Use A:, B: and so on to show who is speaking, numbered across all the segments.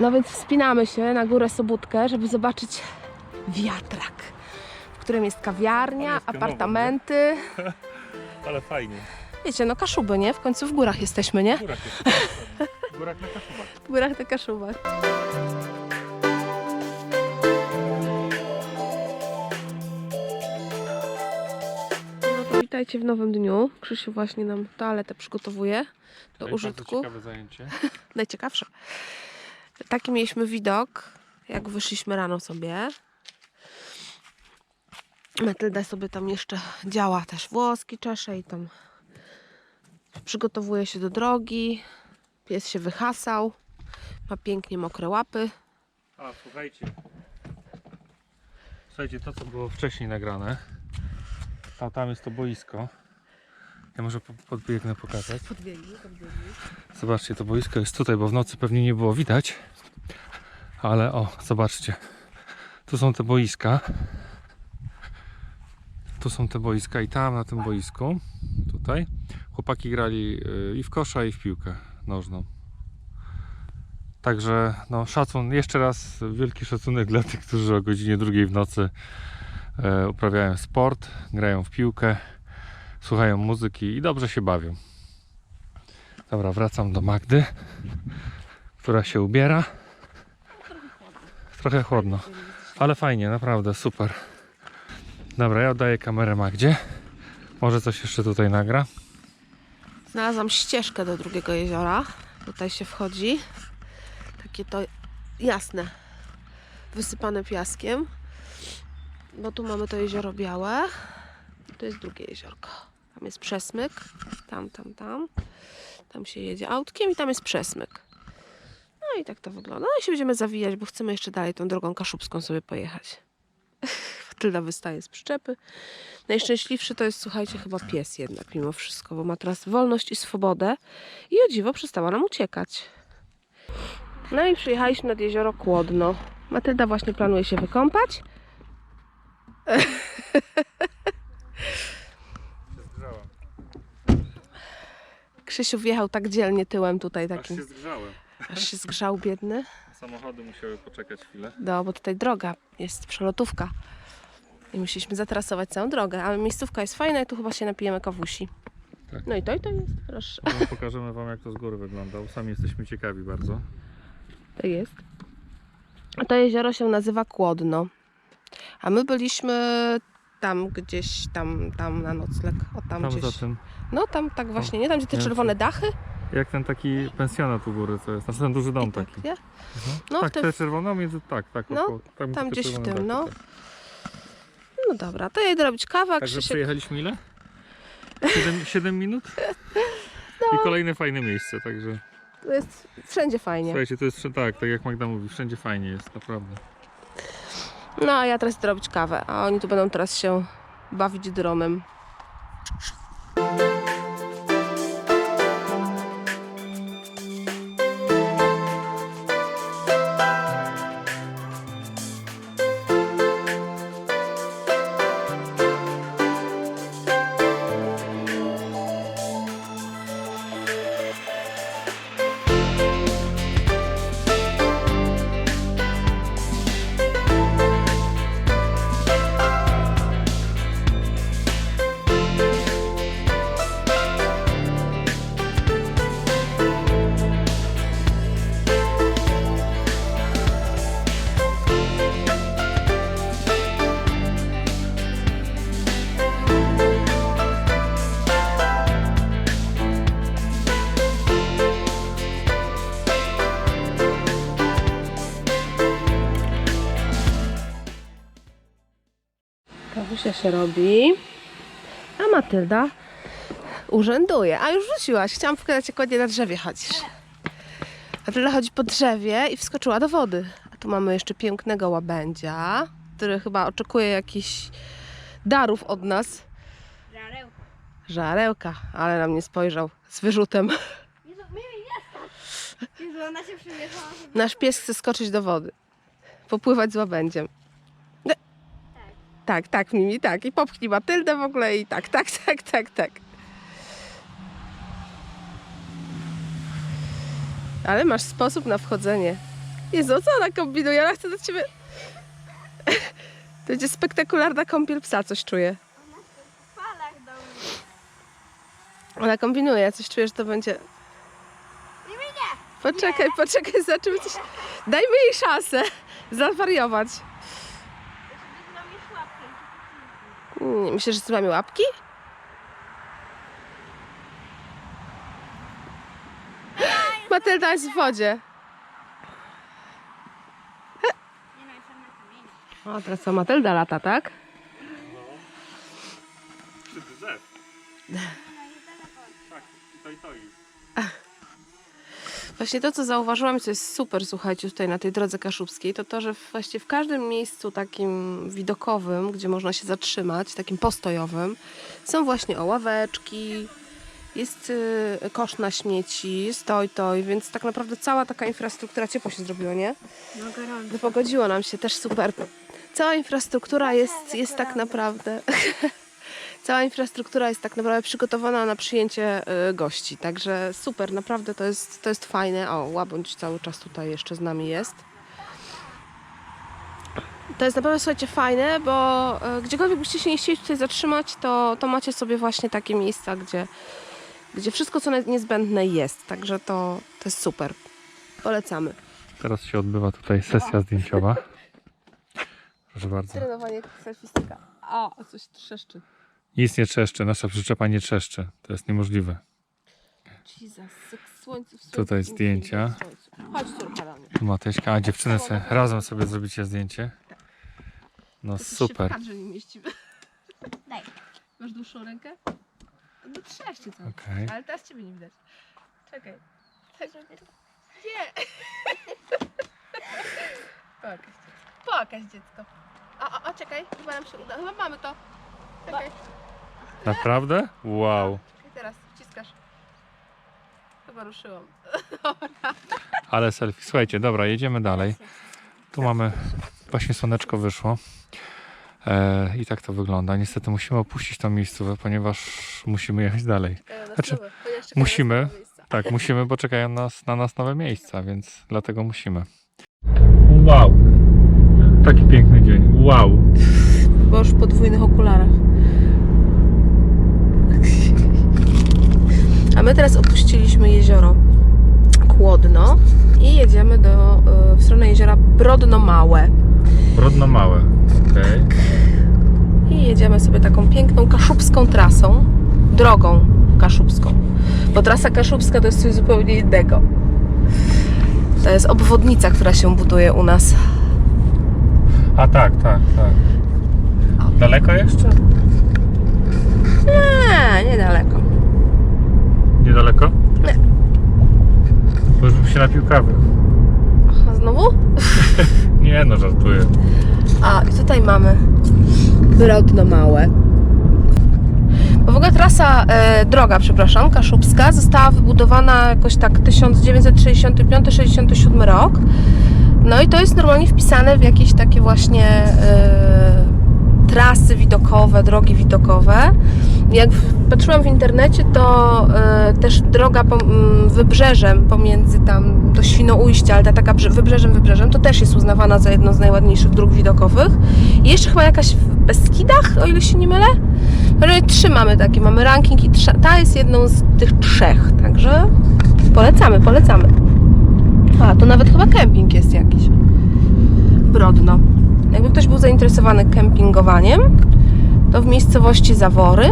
A: No więc wspinamy się na górę Sobótkę, żeby zobaczyć wiatrak, w którym jest kawiarnia,
B: jest pionowo,
A: apartamenty.
B: Ale fajnie.
A: Wiecie, no Kaszuby, nie? W końcu w górach jesteśmy, nie?
B: W górach jest. W górach na Kaszubach.
A: W górach na Kaszubach. No witajcie w nowym dniu. Krzysiu właśnie nam toaletę przygotowuje do
B: Bardzo
A: użytku.
B: ciekawe zajęcie.
A: Najciekawsze. Taki mieliśmy widok, jak wyszliśmy rano sobie. Matylda sobie tam jeszcze działa też włoski, czesze i tam przygotowuje się do drogi. Pies się wyhasał. Ma pięknie mokre łapy.
B: A, słuchajcie. Słuchajcie, to co było wcześniej nagrane. Tam, tam jest to boisko. Ja może po- podbiegnę pokazać.
A: Podbiegli, podbiegli.
B: Zobaczcie, to boisko jest tutaj, bo w nocy pewnie nie było widać. Ale o, zobaczcie. Tu są te boiska. Tu są te boiska i tam na tym boisku, tutaj, chłopaki grali y, i w kosza, i w piłkę nożną. Także no, szacun, jeszcze raz wielki szacunek dla tych, którzy o godzinie drugiej w nocy e, uprawiają sport, grają w piłkę, słuchają muzyki i dobrze się bawią. Dobra, wracam do Magdy, która się ubiera. Trochę chłodno, ale fajnie, naprawdę super. Dobra, ja oddaję kamerę Magdzie. Może coś jeszcze tutaj nagra.
A: Znalazłam ścieżkę do drugiego jeziora. Tutaj się wchodzi. Takie to jasne, wysypane piaskiem. Bo tu mamy to jezioro białe. To jest drugie jeziorko. Tam jest przesmyk. Tam, tam, tam. Tam się jedzie autkiem i tam jest przesmyk. No i tak to wygląda. No i się będziemy zawijać, bo chcemy jeszcze dalej tą drogą kaszubską sobie pojechać. Tylda wystaje z przyczepy. Najszczęśliwszy to jest, słuchajcie, chyba pies jednak mimo wszystko, bo ma teraz wolność i swobodę i o dziwo przestała nam uciekać. No i przyjechaliśmy nad jezioro Kłodno. Matylda właśnie planuje się wykąpać. Krzysiu wjechał tak dzielnie tyłem tutaj takim,
B: zgrzałem.
A: aż się zgrzał biedny.
B: Samochody musiały poczekać chwilę.
A: No, bo tutaj droga jest, przelotówka. I musieliśmy zatrasować całą drogę, ale miejscówka jest fajna i tu chyba się napijemy kawusi.
B: Tak.
A: No i to i to jest, proszę.
B: No, pokażemy Wam jak to z góry wygląda. Sami jesteśmy ciekawi bardzo.
A: To jest. A to jezioro się nazywa Kłodno. A my byliśmy tam gdzieś, tam, tam na nocleg. O tam,
B: Tam
A: gdzieś.
B: za tym,
A: No tam tak właśnie, nie? Tam gdzie te czerwone dachy.
B: jak ten taki pensjonat u góry, co jest, znaczy ten duży dom
A: I tak,
B: taki.
A: nie?
B: Mhm.
A: No,
B: tak,
A: w tym-
B: te czerwone między, tak, tak.
A: No,
B: około- tam,
A: tam
B: te
A: gdzieś w tym, no.
B: tak.
A: No dobra, to ja idę robić kawę, a
B: Także
A: Krzysiek...
B: przejechaliśmy ile? 7, 7 minut?
A: No.
B: I kolejne fajne miejsce, także
A: To jest wszędzie fajnie.
B: słuchajcie, to jest tak, tak jak Magda mówi, wszędzie fajnie jest, naprawdę.
A: No a ja teraz idę robić kawę, a oni tu będą teraz się bawić dronem. Się robi, a Matylda urzęduje. A już wróciłaś, chciałam pokazać jak ładnie na drzewie chodzisz. Matylda chodzi po drzewie i wskoczyła do wody. A tu mamy jeszcze pięknego łabędzia, który chyba oczekuje jakichś darów od nas.
C: Żarełko.
A: Żarełka, ale na mnie spojrzał z wyrzutem.
C: Jezu, ona się.
A: Nasz pies chce skoczyć do wody. Popływać z łabędziem. Tak, tak, Mimi, tak. I popchnij Matyldę w ogóle i tak, tak, tak, tak, tak. Ale masz sposób na wchodzenie Jezu, co ona kombinuje? Ona chce do ciebie... To będzie spektakularna kąpiel psa, coś czuję. Ona kombinuje, ja coś czuję, że to będzie... Poczekaj, poczekaj, zobaczymy coś... Dajmy jej szansę zawariować.
C: Żeby mam już łapkę.
A: Nie, Myślisz, że złamie łapki? Matylda jest w wodzie.
C: No.
A: O, teraz co, Matylda lata, tak? Właśnie to, co zauważyłam, co jest super, słuchajcie, tutaj na tej drodze kaszubskiej, to to, że właśnie w każdym miejscu takim widokowym, gdzie można się zatrzymać, takim postojowym, są właśnie o ławeczki, jest y, kosz na śmieci, stoj toj, więc tak naprawdę cała taka infrastruktura ciepło się zrobiło, nie?
C: No gorąco.
A: Wypogodziło nam się też super. Cała infrastruktura jest, jest tak naprawdę. Cała infrastruktura jest tak naprawdę przygotowana na przyjęcie y, gości. Także super, naprawdę to jest, to jest fajne. O, łabędź cały czas tutaj jeszcze z nami jest. To jest naprawdę, słuchajcie, fajne, bo y, gdziekolwiek byście się nie chcieli tutaj zatrzymać, to, to macie sobie właśnie takie miejsca, gdzie, gdzie wszystko, co niezbędne jest. Także to, to jest super. Polecamy.
B: Teraz się odbywa tutaj sesja zdjęciowa. Proszę bardzo.
A: Trenowanie selfistyka. O, coś trzeszczy.
B: Nic nie trzeszczy, nasza przyczepa nie trzeszczy. To jest niemożliwe.
A: Jesus, słońce w słońcu.
B: Tutaj zdjęcia.
A: Chodź córka do mnie.
B: Tu Matyśka, a dziewczyny sobie razem sobie zrobicie zdjęcie. No
A: się w
B: super.
A: kadrze nie mieścimy.
C: Daj.
A: Masz dłuższą rękę? No trzeszczy co.
B: Okej.
A: Ale teraz ciebie nie widać. Czekaj. Tak, Nie. Pokaż dziecko. Pokaż dziecko. O, o, o, czekaj. Chyba nam się uda. Chyba mamy to. Czekaj.
B: Naprawdę? Wow.
A: Czekaj teraz. Wciskasz. Chyba ruszyłam.
B: Ale selfie. Słuchajcie, dobra, jedziemy dalej. Tu mamy, właśnie słoneczko wyszło. E, I tak to wygląda. Niestety musimy opuścić tą miejscówę, ponieważ musimy jechać dalej. Znaczy, musimy. Tak, musimy, bo czekają nas, na nas nowe miejsca, więc dlatego musimy. Wow! Taki piękny dzień. Wow!
A: Bo już w podwójnych okularach. A my teraz opuściliśmy jezioro Kłodno i jedziemy do, y, w stronę jeziora Brodno Małe.
B: Brodno małe. Okej.
A: I jedziemy sobie taką piękną kaszubską trasą, drogą kaszubską. Bo trasa kaszubska to jest coś zupełnie innego. To jest obwodnica, która się buduje u nas.
B: A tak, tak, tak. Daleko jeszcze?
A: Nie, niedaleko.
B: Niedaleko?
A: Nie.
B: Bo już bym się napił kawy.
A: A znowu?
B: Nie no, żartuję.
A: A i tutaj mamy Brodno Małe. Bo w ogóle trasa, e, droga, przepraszam, kaszubska została wybudowana jakoś tak 1965-67 rok. No i to jest normalnie wpisane w jakieś takie właśnie e, trasy widokowe, drogi widokowe. Jak patrzyłam w internecie, to e, też droga pom- m, wybrzeżem pomiędzy tam do Świnoujścia, ale ta taka brze- wybrzeżem, wybrzeżem, to też jest uznawana za jedną z najładniejszych dróg widokowych. I jeszcze chyba jakaś w Beskidach, o ile się nie mylę. Ale trzy mamy takie, mamy ranking i ta jest jedną z tych trzech, także polecamy, polecamy. A, tu nawet chyba kemping jest jakiś. Brodno. Jakby ktoś był zainteresowany kempingowaniem, to w miejscowości Zawory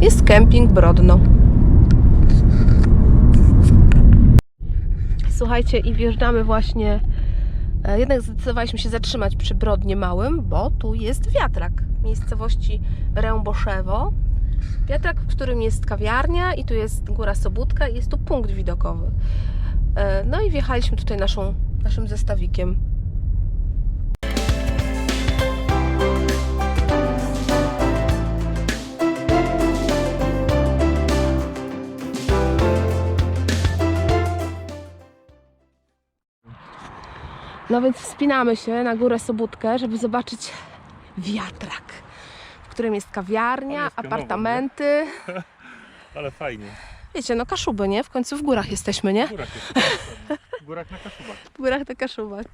A: jest kemping Brodno. Słuchajcie, i wjeżdżamy właśnie. e, Jednak zdecydowaliśmy się zatrzymać przy Brodnie Małym, bo tu jest wiatrak w miejscowości Ręboszewo. Wiatrak, w którym jest kawiarnia i tu jest góra Sobótka i jest tu punkt widokowy. E, No i wjechaliśmy tutaj naszą, naszym zestawikiem. No więc wspinamy się na górę Sobótkę, żeby zobaczyć wiatrak, w którym jest kawiarnia,
B: jest pionowo, nie?
A: apartamenty.
B: Ale fajnie.
A: Wiecie, no Kaszuby, nie? W końcu w górach jesteśmy, nie?
B: Górak jest. W górach na Kaszubach.
A: W górach na Kaszubach.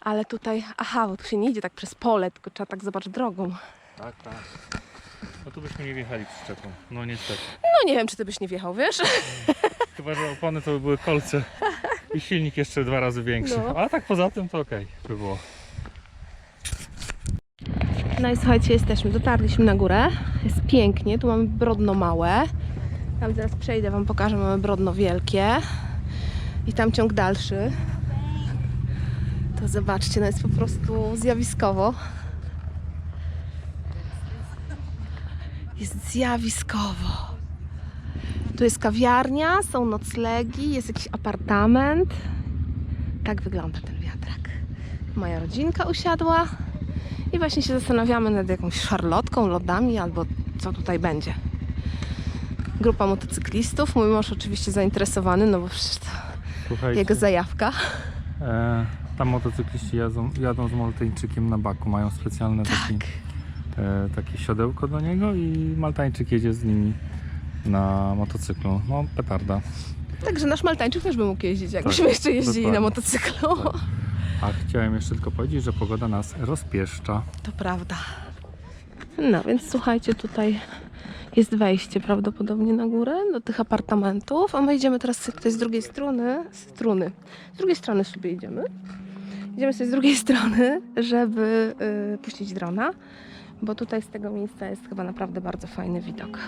A: Ale tutaj, aha, bo tu się nie idzie tak przez pole, tylko trzeba tak zobaczyć drogą.
B: Tak, tak. No tu byśmy nie wjechali przyczepą. No niestety.
A: No nie wiem, czy ty byś nie wjechał, wiesz?
B: Chyba, że opony to by były kolce i silnik jeszcze dwa razy większy.
A: No.
B: A tak poza tym to okej by było.
A: No i słuchajcie, jesteśmy, dotarliśmy na górę. Jest pięknie, tu mamy Brodno Małe. Tam zaraz przejdę, Wam pokażę, mamy Brodno Wielkie. I tam ciąg dalszy. To zobaczcie, no jest po prostu zjawiskowo. Jest zjawiskowo. Tu jest kawiarnia, są noclegi, jest jakiś apartament. Tak wygląda ten wiatrak. Moja rodzinka usiadła. I właśnie się zastanawiamy nad jakąś szarlotką, lodami albo co tutaj będzie. Grupa motocyklistów. Mój mąż oczywiście zainteresowany, no bo przecież to
B: Słuchajcie,
A: jego zajawka.
B: e, tam motocykliści jadą, jadą z Maltańczykiem na baku. Mają specjalne taki,
A: Tak.
B: e, takie siodełko do niego i Maltańczyk jedzie z nimi na motocyklu. No petarda.
A: Także nasz Maltańczyk też by mógł jeździć, jakbyśmy
B: Tak,
A: jeszcze jeździli
B: dokładnie.
A: na motocyklu.
B: Tak. A chciałem jeszcze tylko powiedzieć, że pogoda nas rozpieszcza.
A: To prawda. No więc słuchajcie, tutaj jest wejście prawdopodobnie na górę do tych apartamentów, a my idziemy teraz tutaj z drugiej strony, struny. Z drugiej strony sobie idziemy. Idziemy sobie z drugiej strony, żeby y, puścić drona, bo tutaj z tego miejsca jest chyba naprawdę bardzo fajny widok.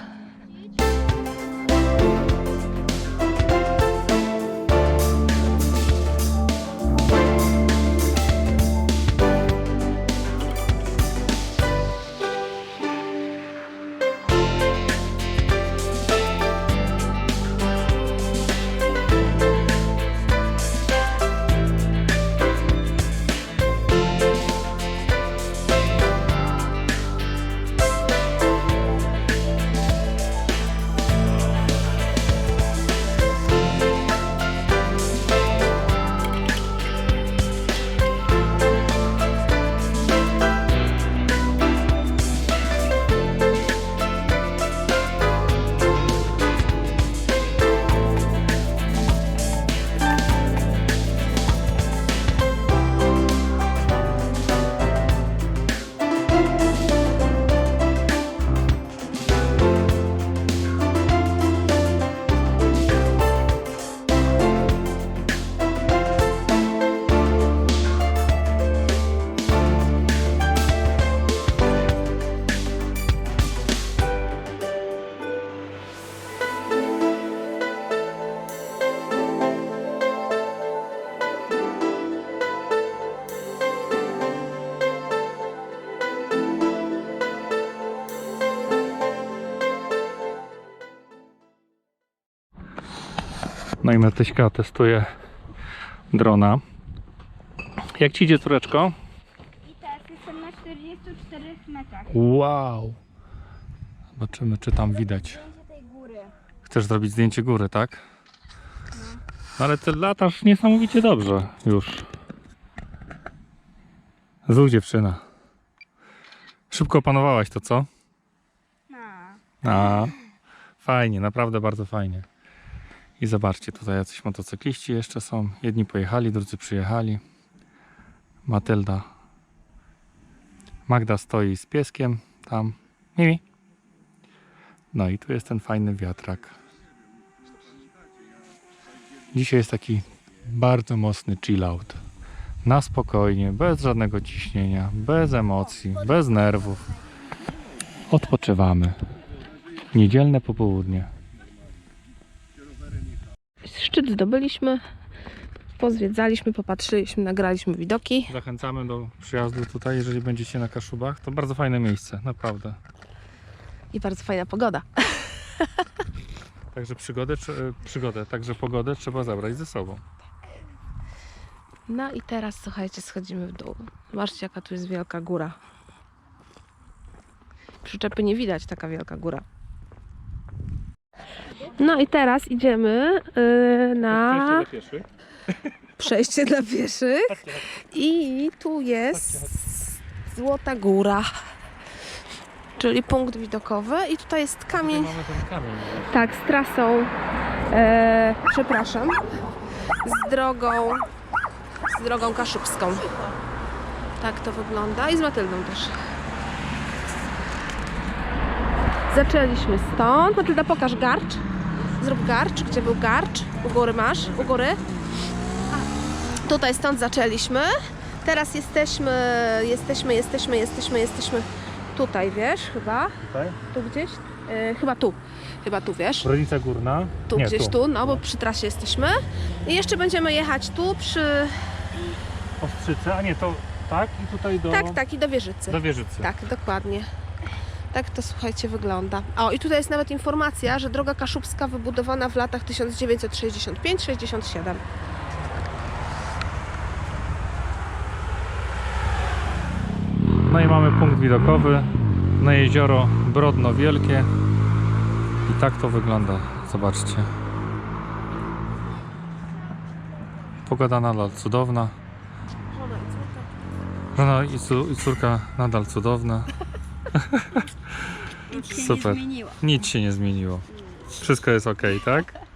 B: I Matyśka testuje drona. Jak ci idzie, córeczko?
C: I teraz jestem na 44 metrach.
B: Wow! Zobaczymy, czy tam widać. Chcesz zrobić zdjęcie góry, tak? No ale ty latasz niesamowicie dobrze już. Zrób dziewczyna. Szybko opanowałaś to, co?
C: No.
B: A, fajnie, naprawdę bardzo fajnie. I zobaczcie, tutaj jacyś motocykliści jeszcze są. Jedni pojechali, drudzy przyjechali. Matylda. Magda stoi z pieskiem tam. Mimi. No i tu jest ten fajny wiatrak. Dzisiaj jest taki bardzo mocny chill out. Na spokojnie, bez żadnego ciśnienia, bez emocji, bez nerwów. Odpoczywamy. Niedzielne popołudnie.
A: Szczyt zdobyliśmy, pozwiedzaliśmy, popatrzyliśmy, nagraliśmy widoki.
B: Zachęcamy do przyjazdu tutaj, jeżeli będziecie na Kaszubach. To bardzo fajne miejsce, naprawdę.
A: I bardzo fajna pogoda.
B: Także przygodę, przygodę, także pogodę trzeba zabrać ze sobą.
A: No i teraz słuchajcie, schodzimy w dół. Zobaczcie, jaka tu jest wielka góra. Przyczepy nie widać, taka wielka góra. No i teraz idziemy yy, na przejście dla pieszych. I tu jest Złota Góra. Czyli punkt widokowy. I tutaj jest kamień.
B: Mamy ten kamień.
A: Tak, z trasą. E, przepraszam. z drogą, z drogą kaszubską. Tak to wygląda i z Matyldą też. Zaczęliśmy stąd. Matylda, pokaż garcz. Zrób garcz. Gdzie był garcz? U góry masz? U góry? Tutaj stąd zaczęliśmy. Teraz jesteśmy, jesteśmy, jesteśmy, jesteśmy, jesteśmy tutaj, wiesz, chyba.
B: Tutaj?
A: Tu gdzieś? E, chyba tu. Chyba tu, wiesz.
B: Rodzica Górna.
A: Tu gdzieś tu. no bo przy trasie jesteśmy. I jeszcze będziemy jechać tu przy...
B: Ostrzyce, a nie, to tak i tutaj do,
A: Tak, tak, i do Wieżycy.
B: do Wieżycy.
A: Tak, dokładnie. Tak to słuchajcie wygląda. O, i tutaj jest nawet informacja, że droga kaszubska wybudowana w latach 1965-67.
B: No i mamy punkt widokowy na jezioro Brodno Wielkie. I tak to wygląda. Zobaczcie. Pogoda nadal cudowna. Żona i, córka nadal cudowna.
C: Nic się
B: Super.
C: nie zmieniło.
B: Nic się nie zmieniło. Wszystko jest ok, tak?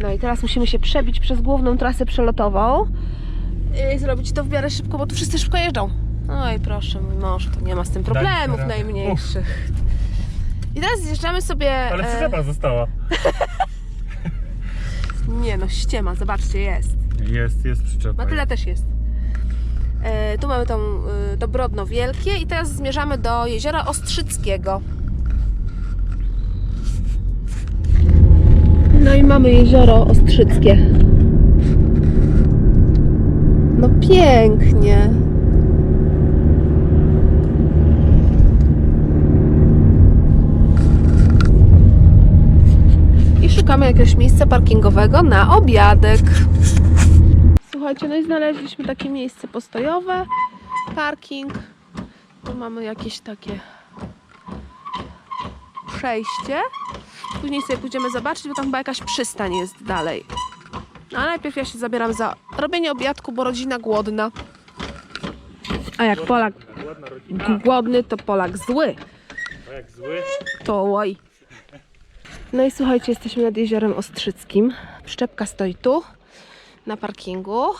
A: No i teraz musimy się przebić przez główną trasę przelotową i zrobić to w miarę szybko, bo tu wszyscy szybko jeżdżą. No i proszę, mój mąż, to nie ma z tym problemów
B: radę.
A: najmniejszych. I teraz zjeżdżamy sobie... e,
B: została.
A: Nie no, ściema, zobaczcie, jest.
B: Jest, jest przyczepa.
A: Matyla też jest. E, tu mamy tą e, to Wielkie i teraz zmierzamy do jeziora Ostrzyckiego. No i mamy jezioro Ostrzyckie. No pięknie. I szukamy jakiegoś miejsca parkingowego na obiadek. Słuchajcie, no i znaleźliśmy takie miejsce postojowe, parking. Tu mamy jakieś takie przejście. Później sobie pójdziemy zobaczyć, bo tam chyba jakaś przystań jest dalej. No, a najpierw ja się zabieram za robienie obiadku, bo rodzina głodna. A jak Polak głodny, to Polak zły.
B: jak zły.
A: To oj. No i słuchajcie, jesteśmy nad jeziorem Ostrzyckim. Przyczepka stoi tu, na parkingu.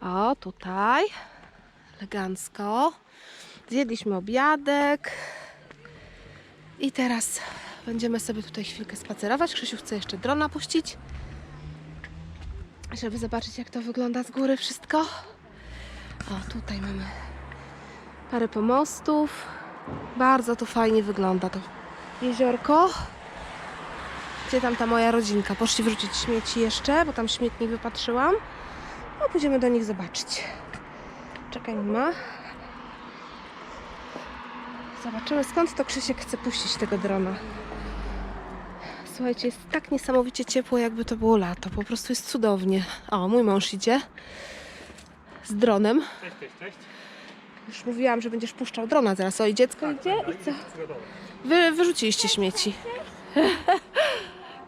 A: O, tutaj. Elegancko. Zjedliśmy obiadek. I teraz będziemy sobie tutaj chwilkę spacerować. Krzysiu chce jeszcze drona puścić, żeby zobaczyć, jak to wygląda z góry wszystko. O, tutaj mamy parę pomostów. Bardzo tu fajnie wygląda to jeziorko. Gdzie tam ta moja rodzinka? Poszli wrzucić śmieci jeszcze, bo tam śmietnik wypatrzyłam. No, pójdziemy do nich zobaczyć. Czekaj, ma. Zobaczymy skąd to Krzysiek chce puścić tego drona. Słuchajcie, jest tak niesamowicie ciepło, jakby to było lato. Po prostu jest cudownie. O, mój mąż idzie z dronem.
B: Cześć, cześć, cześć.
A: Już mówiłam, że będziesz puszczał drona zaraz. O, i dziecko idzie? I co? Wy, wyrzuciliście śmieci.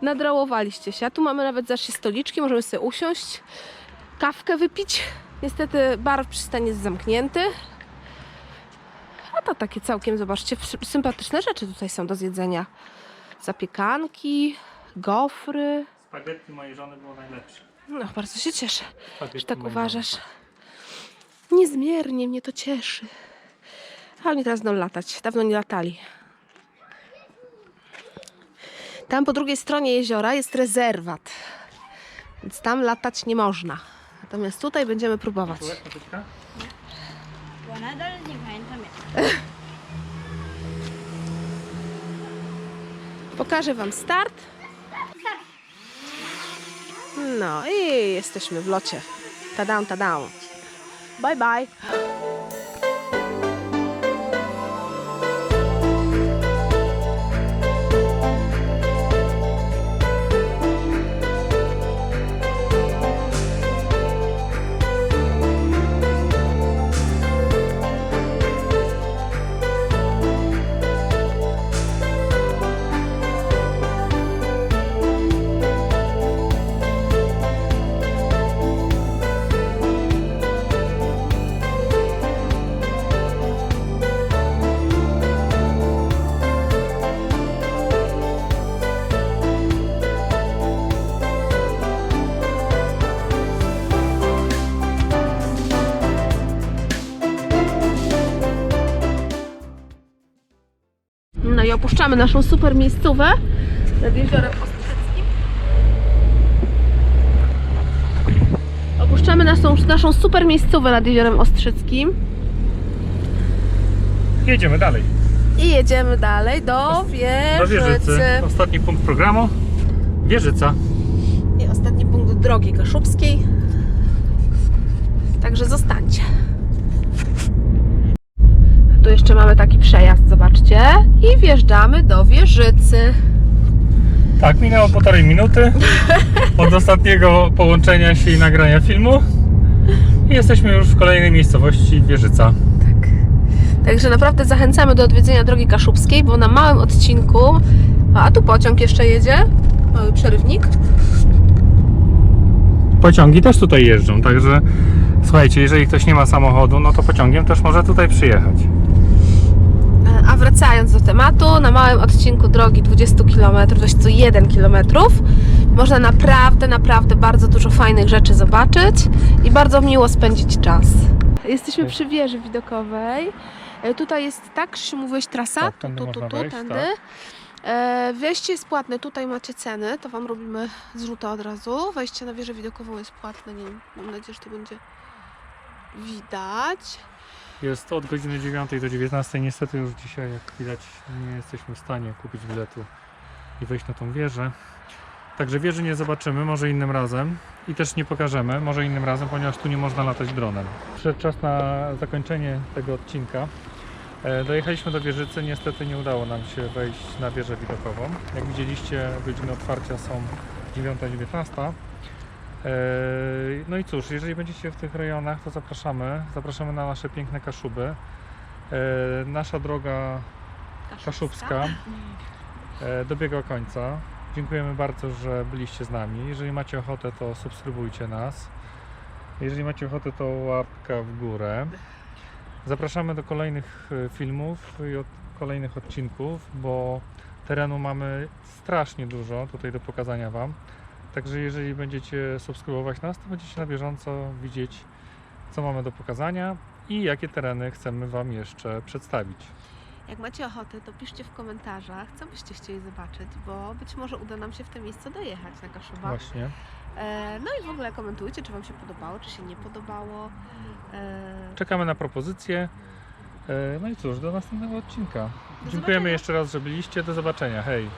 A: Nadrałowaliście się. A tu mamy nawet zacznie stoliczki, możemy sobie usiąść, kawkę wypić. Niestety bar w przystani jest zamknięty. A to takie całkiem, zobaczcie, sy- sympatyczne rzeczy tutaj są do zjedzenia. Zapiekanki, gofry.
B: Spaghetti mojej żony było najlepsze.
A: No, bardzo się cieszę,
B: Spaghetti
A: że tak uważasz. Niezmiernie mnie to cieszy. Ale oni teraz będą latać. Dawno nie latali. Tam po drugiej stronie jeziora jest rezerwat. Więc tam latać nie można. Natomiast tutaj będziemy próbować.
C: Bo nadal nie pamiętam.
A: Pokażę Wam start. No i jesteśmy w locie. Tadam, tadam. Bye, bye. Opuszczamy naszą super miejscówę nad jeziorem Ostrzyckim. Opuszczamy naszą, naszą super miejscówę nad jeziorem Ostrzyckim
B: Jedziemy dalej.
A: i jedziemy dalej do
B: Do
A: Wieżycy.
B: Wieżycy. Ostatni punkt programu. Wieżyca.
A: I ostatni punkt drogi kaszubskiej. Także zostańcie. Tu jeszcze mamy taki przejazd, zobaczcie. I wjeżdżamy do Wieżycy.
B: Tak, minęło półtorej minuty od ostatniego połączenia się i nagrania filmu. I jesteśmy już w kolejnej miejscowości Wieżyca.
A: Tak. Także naprawdę zachęcamy do odwiedzenia drogi kaszubskiej, bo na małym odcinku, a tu pociąg jeszcze jedzie, mały przerywnik.
B: Pociągi też tutaj jeżdżą, także słuchajcie, jeżeli ktoś nie ma samochodu, no to pociągiem też może tutaj przyjechać.
A: A wracając do tematu, na małym odcinku drogi 20 km, 21 km, można naprawdę, naprawdę bardzo dużo fajnych rzeczy zobaczyć i bardzo miło spędzić czas. Jesteśmy przy wieży widokowej. E, Tutaj jest, tak, Krzysiu, mówiłeś trasa?
B: Tak,
A: tu,
B: tędy
A: tu, tu, tu,
B: wejść,
A: tędy.
B: tak.
A: E, Wejście jest płatne, tutaj macie ceny, to Wam robimy zrzuta od razu. Wejście na wieżę widokową jest płatne, nie wiem, mam nadzieję, że to będzie widać.
B: Jest od godziny 9 do 19. Niestety już dzisiaj, jak widać, nie jesteśmy w stanie kupić biletu i wejść na tą wieżę. Także wieży nie zobaczymy, może innym razem i też nie pokażemy, może innym razem, ponieważ tu nie można latać dronem. Przyszedł czas na zakończenie tego odcinka. E, Dojechaliśmy do wieżycy, niestety nie udało nam się wejść na wieżę widokową. Jak widzieliście, godziny otwarcia są 9.19. Eee, No i cóż, jeżeli będziecie w tych rejonach, to zapraszamy. Zapraszamy na nasze piękne Kaszuby. Eee, Nasza droga kaszubska e, dobiega końca. Dziękujemy bardzo, że byliście z nami. Jeżeli macie ochotę, to subskrybujcie nas. Jeżeli macie ochotę, to łapka w górę. Zapraszamy do kolejnych e, filmów i od kolejnych odcinków, bo terenu mamy strasznie dużo tutaj do pokazania Wam. Także jeżeli będziecie subskrybować nas, to będziecie na bieżąco widzieć, co mamy do pokazania i jakie tereny chcemy Wam jeszcze przedstawić.
A: Jak macie ochotę, to piszcie w komentarzach, co byście chcieli zobaczyć, bo być może uda nam się w te miejsce dojechać na Kaszuba.
B: Właśnie.
A: E, no i w ogóle komentujcie, czy Wam się podobało, czy się nie podobało. E,
B: Czekamy na propozycje. E, No i cóż, do następnego odcinka.
A: Do
B: Dziękujemy
A: zobaczenia.
B: jeszcze raz, że byliście. Do zobaczenia. Hej.